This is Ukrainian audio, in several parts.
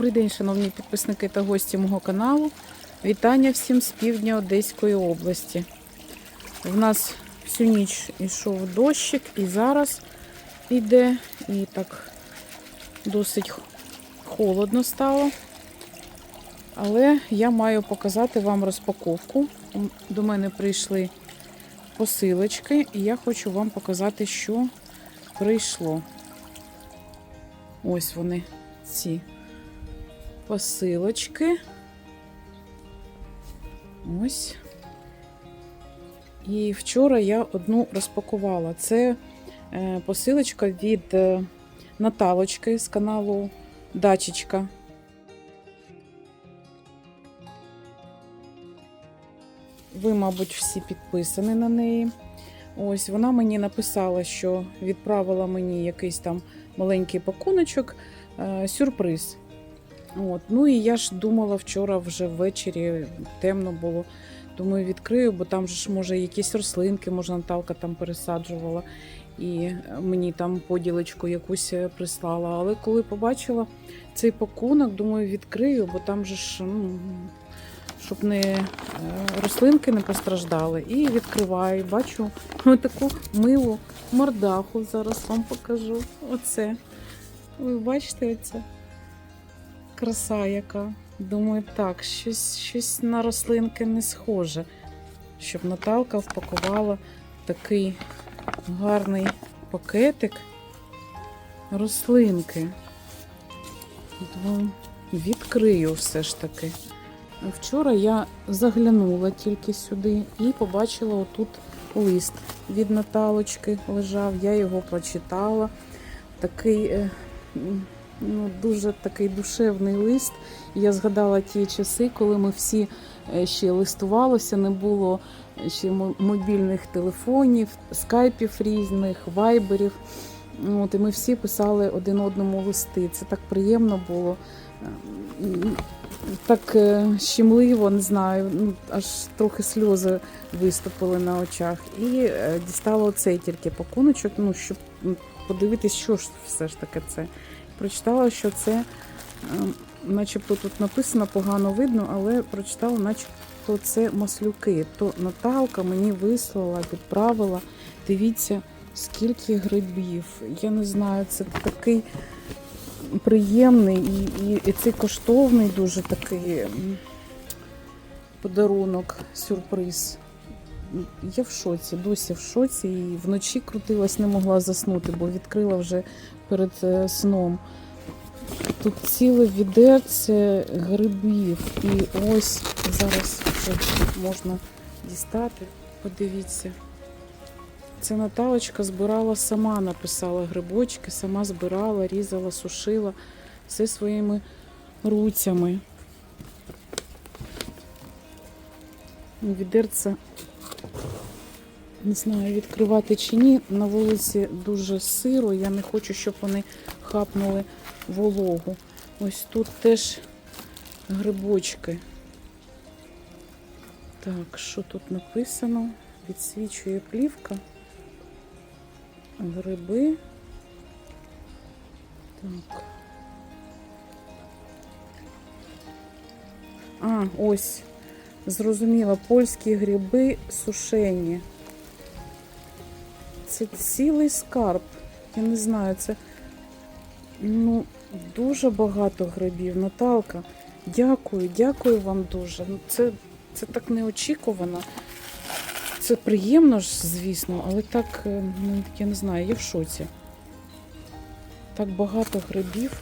Добрий день, шановні підписники та гості мого каналу. Вітання всім з півдня Одеської області. В нас всю ніч йшов дощик і зараз йде, і так досить холодно стало. Але я маю показати вам розпаковку. До мене прийшли посилочки, і я хочу вам показати, що прийшло. Ось вони, ці посилочки. Ось. І вчора я одну розпакувала. Це е, посилочка від е, Наталочки з каналу Дачечка. Ви, мабуть, всі підписані на неї. Ось вона мені написала, що відправила мені якийсь там маленький пакуночок, е, сюрприз. От. Ну і я ж думала вчора вже ввечері темно було. Думаю, відкрию, бо там же ж може якісь рослинки, може Наталка там пересаджувала і мені там поділочку якусь е, прислала. Але коли побачила цей пакунок, думаю, відкрию, бо там же ж, ну, щоб не е, рослинки не постраждали. І відкриваю, бачу таку милу мордаху. Зараз вам покажу. Оце. Ви бачите оце? Краса яка. Думаю, так, щось, щось на рослинки не схоже. Щоб Наталка впакувала такий гарний пакетик рослинки. Відкрию все ж таки. Вчора я заглянула тільки сюди і побачила отут лист від Наталочки лежав. Я його прочитала. Такий е, ну, дуже такий душевний лист. Я згадала ті часи, коли ми всі е, ще листувалися, не було ще мобільних телефонів, скайпів різних, вайберів. От, і ми всі писали один одному листи. Це так приємно було. Так е, щемливо, не знаю, ну, аж трохи сльози виступили на очах. І е, дістала оцей тільки пакуночок, ну, щоб подивитись, що ж все ж таки це. Прочитала, що це, е, начебто тут написано, погано видно, але прочитала, начебто це маслюки. То Наталка мені вислала, відправила. Дивіться, скільки грибів. Я не знаю, це такий приємний і, і, і цей коштовний дуже такий подарунок, сюрприз. Я в шоці, досі в шоці. І вночі крутилась, не могла заснути, бо відкрила вже перед е, сном. Тут ціле відерце грибів. І ось зараз вже можна дістати. Подивіться. Це Наталочка збирала сама, написала грибочки, сама збирала, різала, сушила все своїми руцями. Відерце, не знаю, відкривати чи ні. На вулиці дуже сиро, я не хочу, щоб вони хапнули вологу. Ось тут теж грибочки. Так, що тут написано? Відсвічує плівка. Гриби. Так. А, ось. Зрозуміла, польські гриби сушені. Це цілий скарб. Я не знаю, це ну, дуже багато грибів. Наталка, дякую, дякую вам дуже. Ну, це, це так неочікувано. Це приємно ж, звісно, але так, е, ну, я не знаю, я в шоці. Так багато грибів.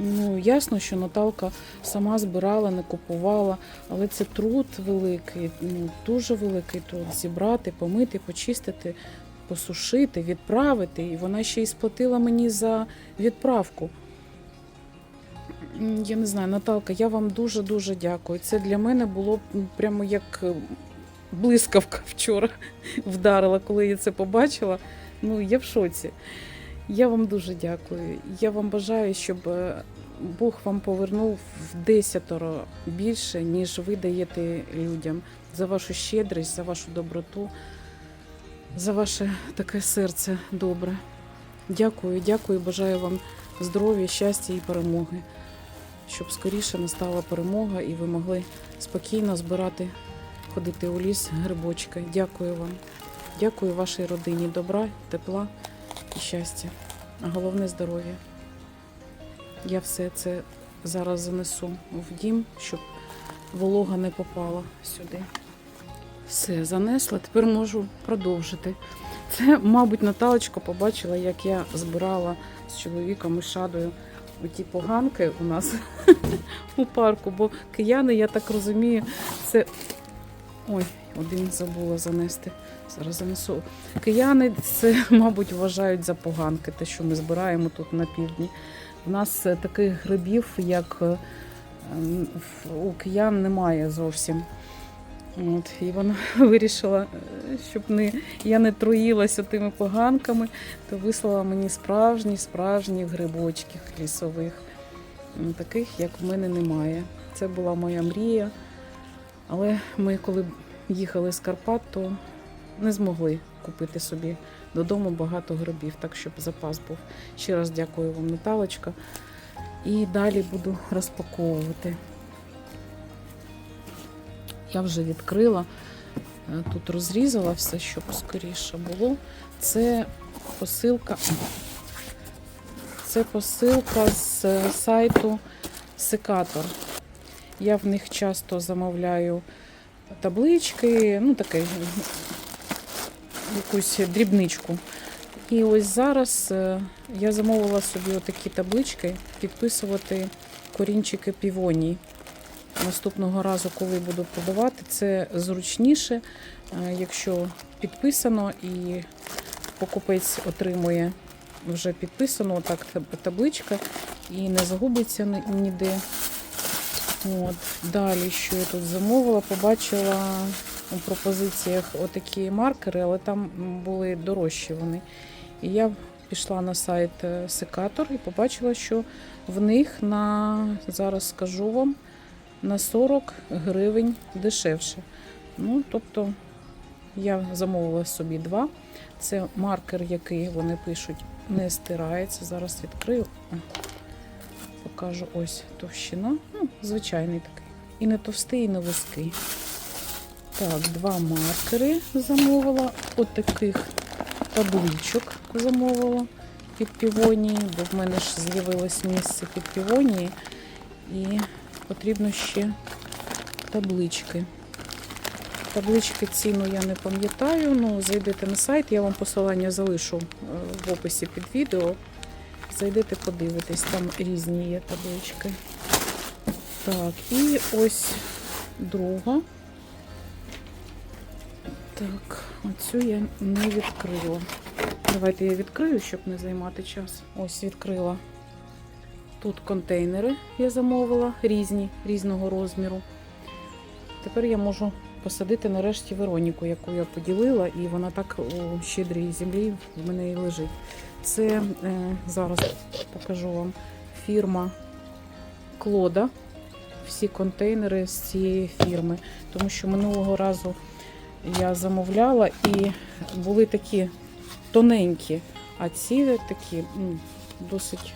Ну, ясно, що Наталка сама збирала, не купувала, але це труд великий, ну, дуже великий труд. Зібрати, помити, почистити, посушити, відправити. І вона ще й сплатила мені за відправку. Я не знаю, Наталка, я вам дуже-дуже дякую. Це для мене було прямо як блискавка вчора вдарила, коли я це побачила. Ну, я в шоці. Я вам дуже дякую. Я вам бажаю, щоб е, Бог вам повернув в десятеро більше, ніж ви даєте людям за вашу щедрість, за вашу доброту, за ваше таке серце добре. Дякую, дякую, бажаю вам здоров'я, щастя і перемоги. Щоб скоріше настала перемога і ви могли спокійно збирати, ходити у ліс, грибочки. Дякую вам. Дякую вашій родині. Добра, тепла і щастя. А головне здоров'я. Я все це зараз занесу в дім, щоб волога не попала сюди. Все, занесла, тепер можу продовжити. Це, мабуть, Наталочка побачила, як я збирала з чоловіком і шадою оті поганки у нас у парку, бо кияни, я так розумію, це. Ой, один забула занести. Занесу. Кияни це, мабуть, вважають за поганки, те, що ми збираємо тут на півдні. У нас е, таких грибів, як е, у киян, немає зовсім. От, і вона вирішила, е, щоб не, я не труїлася тими поганками, то вислала мені справжні, справжні грибочки лісових. Таких, як в мене, немає. Це була моя мрія. Але ми, коли їхали з Карпат, то не змогли купити собі додому багато грибів, так щоб запас був. Ще раз дякую вам, Наталочка. І далі буду розпаковувати. Я вже відкрила, е, тут розрізала все, щоб скоріше було. Це посилка. Це посилка з е, сайту Секатор. Я в них часто замовляю таблички, ну таке якусь дрібничку. І ось зараз е, я замовила собі отакі таблички підписувати корінчики півонії. Наступного разу, коли буду продавати, це зручніше, е, якщо підписано і покупець отримує вже підписано так табличка і не загубиться ніде. От. Далі, що я тут замовила, побачила у пропозиціях отакі маркери, але там були дорожчі вони. І я пішла на сайт е, Секатор і побачила, що в них на зараз скажу вам на 40 гривень дешевше. Ну, тобто я замовила собі два. Це маркер, який вони пишуть, не стирається. Зараз відкрию. Покажу ось товщина. Ну, звичайний такий. І не товстий, і не вузький. Так, два маркери замовила. От таких табличок замовила під півонії, бо в мене ж з'явилось місце під півонії. І потрібно ще таблички. Таблички ціну я не пам'ятаю. Ну, зайдете на сайт, я вам посилання залишу е, в описі під відео. Зайдете, подивитесь, там різні є таблички. Так, і ось друга. Так, оцю я не відкрила. Давайте я відкрию, щоб не займати час. Ось відкрила. Тут контейнери я замовила, різні, різного розміру. Тепер я можу посадити нарешті Вероніку, яку я поділила, і вона так у щедрій землі в мене і лежить. Це е, зараз покажу вам фірма Клода. Всі контейнери з цієї фірми. Тому що минулого разу я замовляла і були такі тоненькі, а ці такі досить,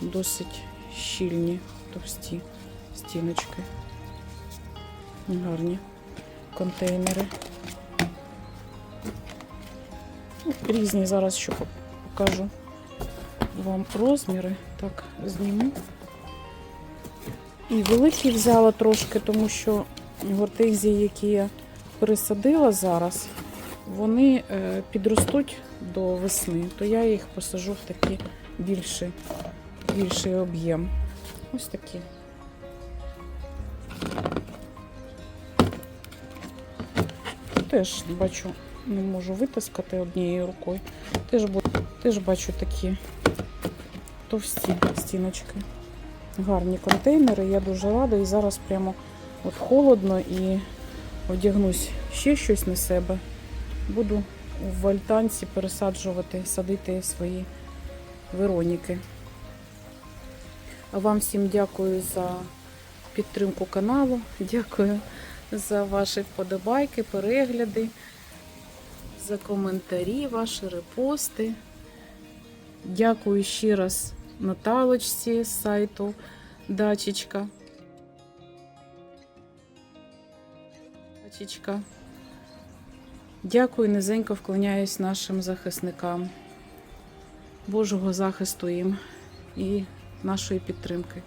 досить щільні, товсті стіночки. Гарні контейнери. Ну, Різні зараз що покажу вам розміри. Так, зніму. І великі взяла трошки, тому що гортензії, які я пересадила зараз, вони е, підростуть до весни, то я їх посажу в такий більший, більший об'єм. Ось такі. Теж бачу, не можу витискати однією рукою. Теж, теж бачу такі товсті стіночки. Гарні контейнери, я дуже рада. І зараз прямо от холодно і одягнусь ще щось на себе. Буду в альтанці пересаджувати, садити свої Вероніки. А вам всім дякую за підтримку каналу. Дякую за ваші вподобайки, перегляди, за коментарі, ваші репости. Дякую ще раз Наталочці з сайту Дачечка. Дачечка. Дякую, низенько вклоняюсь нашим захисникам. Божого захисту їм і нашої підтримки.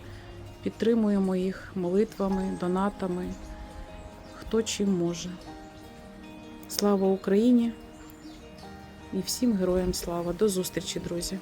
Підтримуємо їх молитвами, донатами, хто чим може. Слава Україні і всім героям слава. До зустрічі, друзі!